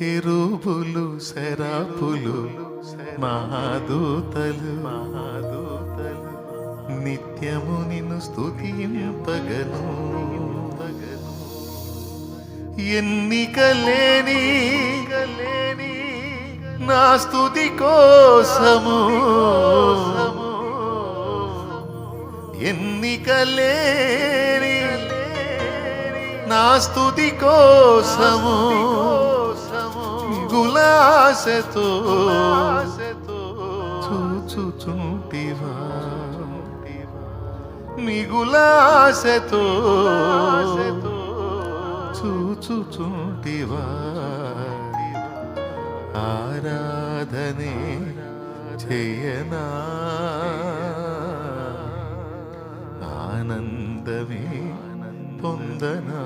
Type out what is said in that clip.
హిరుబులు శరాపులు మహాదూతలు మహాదూతలు నిత్యము నిన్ను స్తుతింపగను. ఎన్నికలేని నా స్థుతి కోసము. ఎన్నిక లేని నా స్థుతి కోసము. గులాసతో చూచుచుంటివా మిగులాసతో చూచుచుంటివా ఆరాధనే చేయనా? ఆనందమే పొందనా?